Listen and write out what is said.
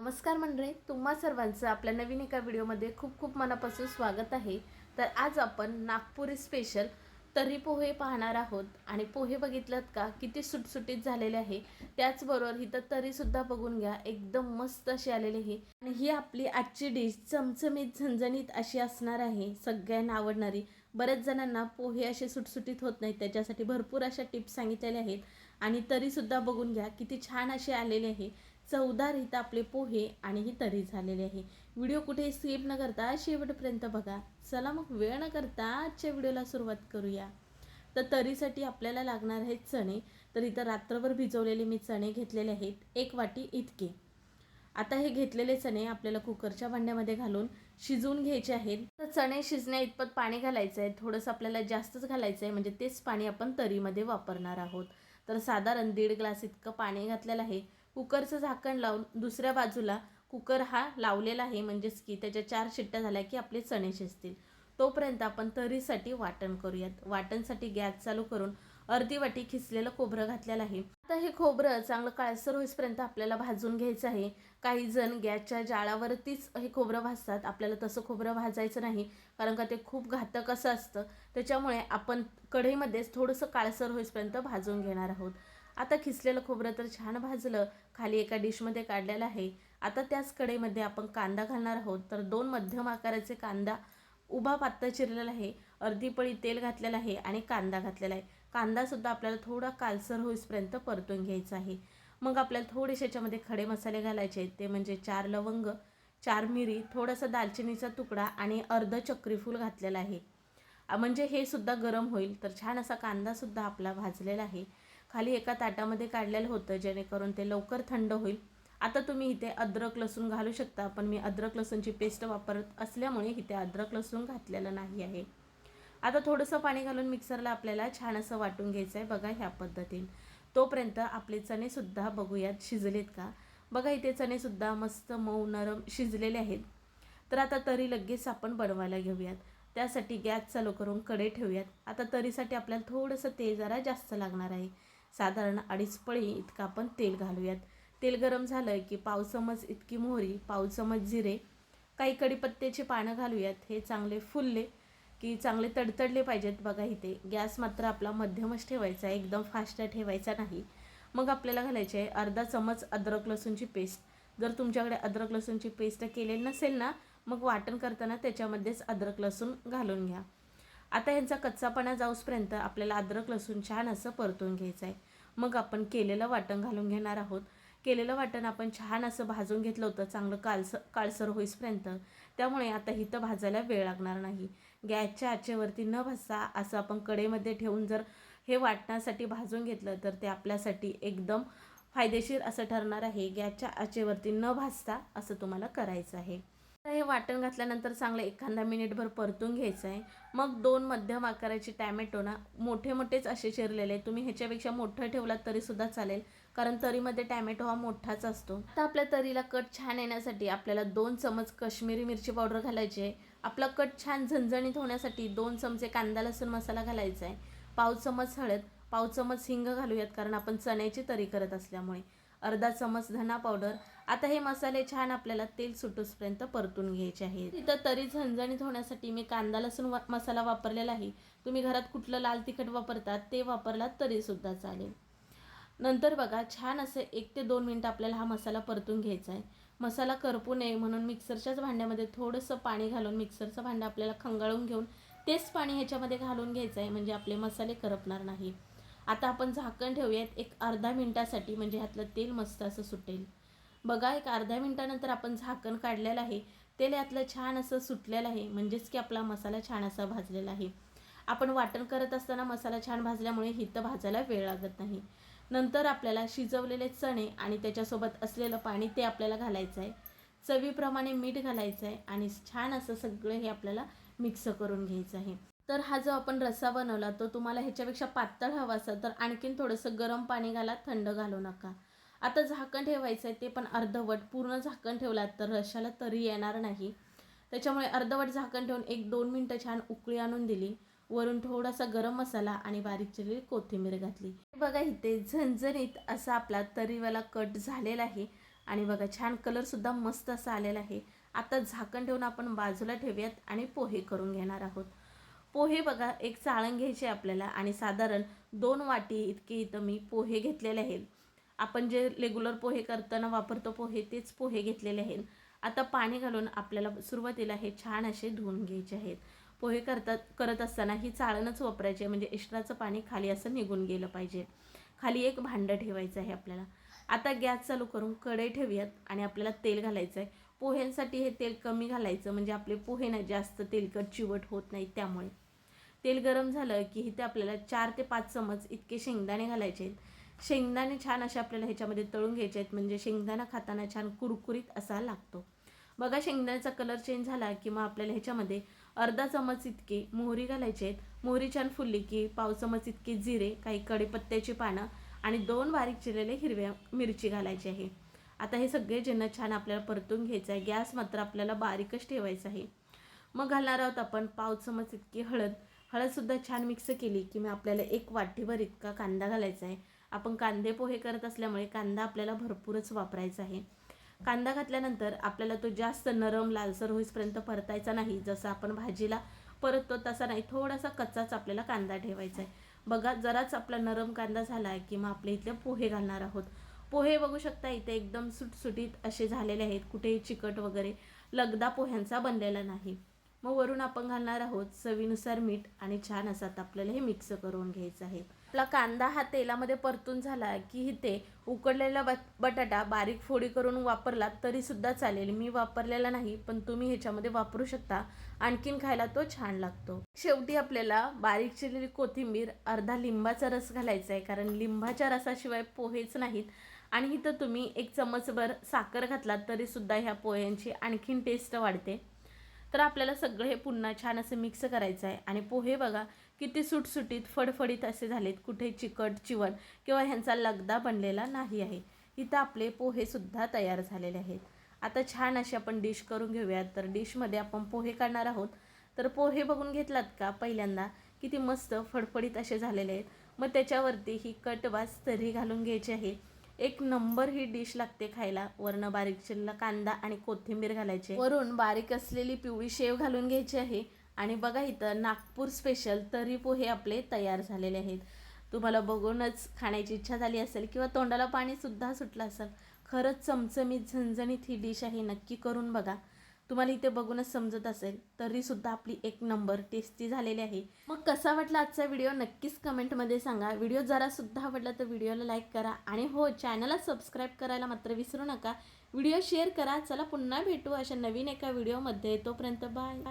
नमस्कार मंडळी तुम्हा सर्वांचं आपल्या नवीन एका व्हिडिओमध्ये खूप खूप मनापासून स्वागत आहे. तर आज आपण नागपुरी स्पेशल तर्री पोहे पाहणार आहोत. आणि पोहे बघितलात का? किती सुटसुटीत झालेले आहे. त्याचबरोबर इथं तरीसुद्धा बघून घ्या. एकदम मस्त अशी आलेली आहे. आणि ही आपली आजची डिश चमचमीत झणझणीत अशी असणार आहे. सगळ्यांना आवडणारी. बऱ्याच जणांना पोहे असे सुटसुटीत होत नाहीत. त्याच्यासाठी भरपूर अशा टिप्स सांगितलेल्या आहेत. आणि तरीसुद्धा बघून घ्या. किती छान असे आलेले आहे. चवदार इथं आपले पोहे आणि ही तरी झालेली आहे. व्हिडिओ कुठे स्किप न करता शेवटपर्यंत बघा. चला मग वेळ न करता आजच्या व्हिडिओला सुरुवात करूया. तर तरीसाठी आपल्याला लागणार आहेत चणे. तर इथं रात्रभर भिजवलेले मी चणे घेतलेले आहेत. एक वाटी इतके. आता हे घेतलेले चणे आपल्याला कुकरच्या भांड्यामध्ये घालून शिजवून घ्यायचे आहेत. तर चणे शिजण्या इतपत पाणी घालायचं आहे थोडंसं आपल्याला जास्तच घालायचं आहे म्हणजे तेच पाणी आपण तरीमध्ये वापरणार आहोत. तर साधारण दीड ग्लास इतकं पाणी घातलेलं आहे. कुकरचं झाकण लावून दुसऱ्या बाजूला कुकर हा लावलेला आहे म्हणजेच की त्याच्या चार शिट्ट्या झाल्या की आपले चणे शिजतील. तोपर्यंत आपण तरीसाठी वाटण करूयात. वाटणसाठी गॅस चालू करून अर्धी वाटी खिसलेलं खोबरं घातलेलं आहे. आता हे खोबरं चांगलं काळसर होईपर्यंत आपल्याला भाजून घ्यायचं आहे. काही जण गॅसच्या जाळावरतीच हे खोबरं भाजतात. आपल्याला तसं खोबरं भाजायचं नाही कारण का ते खूप घातक असं असतं. त्याच्यामुळे आपण कढईमध्येच थोडंसं काळसर होईपर्यंत भाजून घेणार आहोत. आता खिसलेलं खोबरं तर छान भाजलं खाली एका डिशमध्ये काढलेलं आहे. आता त्याच कडेमध्ये आपण कांदा घालणार आहोत. तर दोन मध्यम आकाराचे कांदा उभा पात्ता चिरलेला आहे. अर्धी पळी तेल घातलेलं आहे आणि कांदा घातलेला आहे. कांदासुद्धा आपल्याला थोडा कालसर होईपर्यंत परतून घ्यायचा आहे. मग आपल्याला थोडेसे याच्यामध्ये खडे मसाले घालायचे आहेत. ते म्हणजे चार लवंग चार मिरी थोडासा दालचिनीचा तुकडा आणि अर्ध चक्रीफूल घातलेला आहे. म्हणजे हे सुद्धा गरम होईल. तर छान असा कांदासुद्धा आपला भाजलेला आहे. खाली एका ताटामध्ये काढलेलं होतं जेणेकरून ते लवकर थंड होईल. आता तुम्ही इथे अद्रक लसूण घालू शकता पण मी अद्रक लसूणची पेस्ट वापरत असल्यामुळे इथे अद्रक लसूण घातलेलं नाही आहे. आता थोडंसं पाणी घालून मिक्सरला आपल्याला छान असं वाटून घ्यायचं आहे बघा ह्या पद्धतीने. तोपर्यंत आपले चणेसुद्धा बघूयात शिजलेत का? बघा इथे चणेसुद्धा मस्त मऊ नरम शिजलेले आहेत. तर आता तरी लगेच आपण बनवायला घेऊयात. त्यासाठी गॅस चालू करून कडे ठेवूयात. आता तरीसाठी आपल्याला थोडंसं तेल जरा जास्त लागणार आहे. साधारण अडीच पळी इतकं आपण तेल घालूयात. तेल गरम झालं की पाव चमच इतकी मोहरी पाव चमच जिरे काही कडीपत्त्याचे पानं घालूयात. हे चांगले फुलले की चांगले तडतडले पाहिजेत बघा इथे. गॅस मात्र आपला मध्यमच ठेवायचा आहे एकदम फास्ट ठेवायचा नाही. मग आपल्याला घालायचे आहे अर्धा चमच अद्रक लसूणची पेस्ट. जर तुमच्याकडे अद्रक लसूणची पेस्ट केलेली नसेल ना मग वाटण करताना त्याच्यामध्येच अद्रक लसूण घालून घ्या. आता ह्यांचा कच्चापणा जाऊसपर्यंत आपल्याला अद्रक लसूण छान असं परतून घ्यायचं आहे. मग आपण केलेलं वाटण घालून घेणार आहोत. केलेलं वाटण आपण छान असं भाजून घेतलं होतं चांगलं कालसर काळसर होईसपर्यंत. त्यामुळे आता हिथं भाजायला वेळ लागणार नाही. गॅसच्या आचेवरती न भाजता असं आपण कडेमध्ये ठेवून जर हे वाटण्यासाठी भाजून घेतलं तर ते आपल्यासाठी एकदम फायदेशीर असं ठरणार आहे. गॅसच्या आचेवरती न भाजता असं तुम्हाला करायचं आहे. हे वाटण घातल्यानंतर चांगलं एखादा मिनिटभर परतून घ्यायचं आहे मग दोन मध्यम आकाराचे टॅमॅटो ना मोठे मोठेच असे चिरलेले तुम्ही ह्याच्यापेक्षा मोठं ठेवलात तरीसुद्धा चालेल. कारण तरीमध्ये टॅमॅटो हा मोठाच असतो. आता आपल्या तरीला कट छान येण्यासाठी आपल्याला दोन चमच काश्मीरी मिरची पावडर घालायची आहे. आपला कट छान झणझणीत होण्यासाठी दोन चमचे कांदा लसूण मसाला घालायचा आहे. पाव चमच हळद पाव चमच हिंग घालूयात कारण आपण चण्याची तरी करत असल्यामुळे. अर्धा चमच धना पावडर आता हे मसाले छान आपल्याला तेल सुटूसपर्यंत परतून घ्यायचे आहे तिथं तरी झणझणीत होण्यासाठी मी कांदा लसूण मसाला वापरलेला आहे. तुम्ही घरात कुठलं लाल तिखट वापरतात ते वापरलात तरीसुद्धा चालेल. नंतर बघा छान असं एक ते दोन मिनटं आपल्याला हा मसाला परतून घ्यायचा आहे. मसाला करपू नये म्हणून मिक्सरच्याच भांड्यामध्ये थोडंसं पाणी घालून मिक्सरचं भांडं आपल्याला खंगाळून घेऊन तेच पाणी ह्याच्यामध्ये घालून घ्यायचं आहे म्हणजे आपले मसाले करपणार नाही आता आपण झाकण ठेवूयात एक अर्धा मिनटासाठी म्हणजे ह्यातलं तेल मस्त असं सुटेल. बघा एक अर्ध्या मिनटानंतर आपण झाकण काढलेलं आहे. तेल यातलं छान असं सुटलेलं आहे. म्हणजेच की आपला मसाला छान असा भाजलेला आहे. आपण वाटण करत असताना मसाला छान भाजल्यामुळे हिथं भाजायला वेळ लागत नाही. नंतर आपल्याला शिजवलेले चणे आणि त्याच्यासोबत असलेलं पाणी ते आपल्याला घालायचं आहे. चवीप्रमाणे मीठ घालायचं आहे आणि छान असं सगळं हे आपल्याला मिक्स करून घ्यायचं आहे. तर हा जो आपण रस्सा बनवला तो तुम्हाला ह्याच्यापेक्षा पातळ हवा असेल तर आणखीन थोडंसं गरम पाणी घाला थंड घालू नका. आता झाकण ठेवायचं आहे ते पण अर्धवट पूर्ण झाकण ठेवलात तर रशाला तरी येणार नाही. त्याच्यामुळे अर्धवट झाकण ठेवून एक दोन मिनटं छान उकळी आणून दिली. वरून थोडासा गरम मसाला आणि बारीक चिरलेली कोथिंबीर घातली. बघा इथे झणझणीत असा आपला तरीवाला कट झालेला आहे आणि बघा छान कलरसुद्धा मस्त असा आलेला आहे. आता झाकण ठेवून आपण बाजूला ठेवूयात आणि पोहे करून घेणार आहोत. पोहे बघा एक चाळण घ्यायचे आपल्याला आणि साधारण दोन वाटी इतके इथं मी पोहे घेतलेले आहेत. आपण जे रेग्युलर पोहे करताना वापरतो पोहे तेच पोहे घेतलेले आहेत. आता पाणी घालून आपल्याला सुरुवातीला हे छान असे धुवून घ्यायचे आहेत. पोहे करतात करत असताना ही चाळणच वापरायची म्हणजे एक्स्ट्राचं पाणी खाली असं निघून गेलं पाहिजे. खाली एक भांडं ठेवायचं आहे आपल्याला. आता गॅस चालू करून कढई ठेवूयात आणि आपल्याला तेल घालायचं आहे पोह्यांसाठी हे तेल कमी घालायचं म्हणजे आपले पोहे ना जास्त तेलकट चिवट होत नाहीत त्यामुळे. तेल गरम झालं की इथे आपल्याला चार ते पाच चमच इतके शेंगदाणे घालायचे आहेत. शेंगदाणे छान असे आपल्याला ह्याच्यामध्ये तळून घ्यायचे आहेत. म्हणजे शेंगदाणा खाताना छान कुरकुरीत असा लागतो. बघा शेंगदाण्याचा कलर चेंज झाला की मग आपल्याला ह्याच्यामध्ये अर्धा चमच इतके मोहरी घालायचे आहेत. मोहरी छान फुलली की पाव चमच इतके जिरे काही कडीपत्त्याची पानं आणि दोन बारीक चिरलेले हिरव्या मिरची घालायची आहे. आता हे सगळे ज्यांना छान आपल्याला परतून घ्यायचं आहे. गॅस मात्र आपल्याला बारीकच ठेवायचा आहे. मग घालणार आहोत आपण पाव चमच इतकी हळद. हळदसुद्धा छान मिक्स केली की मग आपल्याला एक वाटीभर इतका कांदा घालायचा आहे. आपण कांदे पोहे करत असल्यामुळे कांदा आपल्याला भरपूरच वापरायचा आहे. कांदा घातल्यानंतर आपल्याला तो जास्त नरम लालसर होईपर्यंत परतायचा नाही. जसं आपण भाजीला परततो तसा नाही थोडासा कच्चाच आपल्याला कांदा ठेवायचा आहे. बघा जराच आपला नरम कांदा झाला आहे की मग आपल्या इथले पोहे घालणार आहोत. पोहे बघू शकता इथे एकदम सुटसुटीत असे झालेले आहेत. कुठेही चिकट वगैरे लगदा पोह्यांचा बनलेला नाही. मग वरून आपण घालणार आहोत चवीनुसार मीठ आणि छान असं आता आपल्याला हे मिक्स करून घ्यायचं आहे. आपला कांदा हा तेलामध्ये परतून झाला की इथे उकडलेला बट बटाटा बारीक फोडी करून वापरला तरी सुद्धा चालेल. मी वापरलेला नाही पण तुम्ही ह्याच्यामध्ये वापरू शकता. आणखीन खायला तो छान लागतो. शेवटी आपल्याला बारीक चिरलेली कोथिंबीर अर्धा लिंबाचा रस घालायचा आहे कारण लिंबाच्या रसाशिवाय पोहेच नाहीत. आणि इथं तुम्ही एक चमचभर साखर घातलात तरी सुद्धा ह्या पोह्यांची आणखीन टेस्ट वाढते. तर आपल्याला सगळं हे पुन्हा छान असं मिक्स करायचं आहे. आणि पोहे बघा किती सुटसुटीत फडफडीत असे झालेत. कुठे चिकट चिवण किंवा ह्यांचा लगदा बनलेला नाही आहे. इथं आपले पोहेसुद्धा तयार झालेले आहेत. आता छान अशी आपण डिश करून घेऊयात. तर डिशमध्ये आपण पोहे काढणार आहोत. तर पोहे बघून घेतलात का पहिल्यांदा? किती मस्त फडफडीत असे झालेले आहेत. मग त्याच्यावरती ही कटवास तरी घालून घ्यायची आहे. एक नंबर ही डिश लागते खायला. वरनं बारीक चिरला कांदा आणि कोथिंबीर घालायची. वरून बारीक असलेली पिवळी शेव घालून घ्यायची आहे. आणि बघा इथं नागपूर स्पेशल तरी पोहे आपले तयार झालेले आहेत. तुम्हाला बघूनच खाण्याची इच्छा झाली असेल किंवा तोंडाला पाणी सुद्धा सुटलं असेल खरंच चमचमीत झणझणीत ही डिश आहे. नक्की करून बघा. तुम्हाला इथे बघूनच समजत असेल तरी सुद्धा आपली एक नंबर टेस्टी झालेली आहे. मग कसा वाटला आजचा व्हिडिओ नक्कीच कमेंटमध्ये सांगा. व्हिडिओ जरा सुद्धा आवडला तर व्हिडिओला लाईक करा. आणि हो चॅनलला सबस्क्राईब करायला मात्र विसरू नका. व्हिडिओ शेअर करा. चला पुन्हा भेटू अशा नवीन एका व्हिडिओमध्ये तोपर्यंत बाय